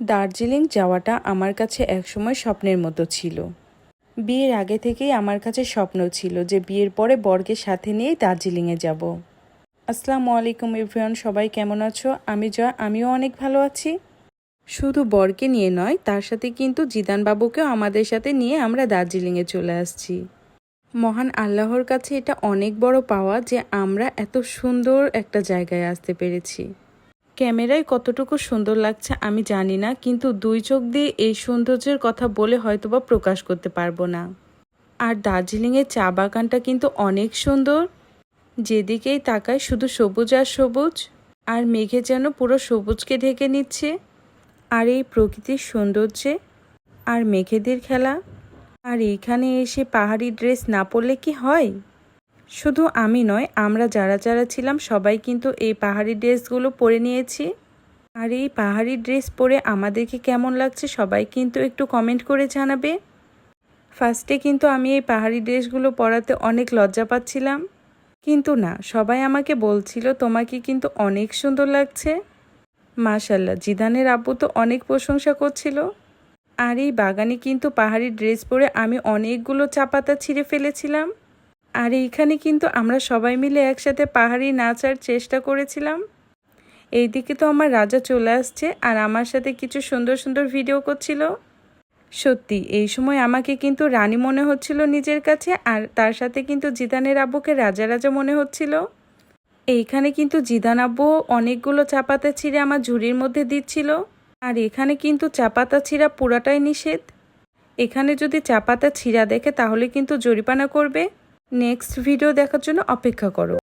দার্জিলিং যাওয়াটা আমার কাছে একসময় স্বপ্নের মতো ছিল। বিয়ের আগে থেকেই আমার কাছে স্বপ্ন ছিল যে বিয়ের পরে বরকে সাথে নিয়েই দার্জিলিংয়ে যাব। আসসালামু আলাইকুম এভরিওয়ান, সবাই কেমন আছো? আমি জয়, আমিও অনেক ভালো আছি। শুধু বরকে নিয়ে নয়, তার সাথে কিন্তু জিদান বাবুকেও আমাদের সাথে নিয়ে আমরা দার্জিলিংয়ে চলে আসছি। মহান আল্লাহর কাছে এটা অনেক বড় পাওয়া যে আমরা এত সুন্দর একটা জায়গায় আসতে পেরেছি। ক্যামেরায় কতটুকু সুন্দর লাগছে আমি জানি না, কিন্তু দুই চোখ দিয়ে এই সৌন্দর্যের কথা বলে হয়তোবা প্রকাশ করতে পারব না। আর দার্জিলিংয়ের চা বাগানটা কিন্তু অনেক সুন্দর। যেদিকেই তাকায় শুধু সবুজ আর সবুজ, আর মেঘে যেন পুরো সবুজকে ঢেকে নিচ্ছে। আর এই প্রকৃতির সৌন্দর্যে, আর মেঘেদের খেলা। আর এইখানে এসে পাহাড়ি ড্রেস না পরলে কি হয়? শুধু আমি নয়, আমরা যারা যারা ছিলাম সবাই কিন্তু এই পাহাড়ি ড্রেসগুলো পরে নিয়েছি। আর এই পাহাড়ি ড্রেস পরে আমাদেরকে কেমন লাগছে সবাই কিন্তু একটু কমেন্ট করে জানাবে। ফার্স্টে কিন্তু আমি এই পাহাড়ি ড্রেসগুলো পরাতে অনেক লজ্জা পাচ্ছিলাম। কিন্তু না, সবাই আমাকে বলছিল, তোমাকে কিন্তু অনেক সুন্দর লাগছে। মাশাল্লাহ জিদানের আব্বু তো অনেক প্রশংসা করছিল। আর এই বাগানে কিন্তু পাহাড়ি ড্রেস পরে আমি অনেকগুলো চা পাতা ছিঁড়ে ফেলেছিলাম। আর এইখানে কিন্তু আমরা সবাই মিলে একসাথে পাহাড়ি নাচার চেষ্টা করেছিলাম। এইদিকে তো আমার রাজা চলে আসছে আর আমার সাথে কিছু সুন্দর সুন্দর ভিডিও করছিল। সত্যি, এই সময় আমাকে কিন্তু রানী মনে হচ্ছিল নিজের কাছে আর তার সাথে কিন্তু জিদানের আব্বুকে রাজা রাজা মনে হচ্ছিল। এইখানে কিন্তু জিদান আব্বু অনেকগুলো চাপাতা ছিঁড়ে আমার ঝুড়ির মধ্যে দিচ্ছিল। আর এখানে কিন্তু চাপাতা ছিঁড়া পুরাটাই নিষেধ। এখানে যদি চাপাতা ছিঁড়া দেখে তাহলে কিন্তু জরিপানা করবে। নেক্সট ভিডিও দেখার জন্য অপেক্ষা করো।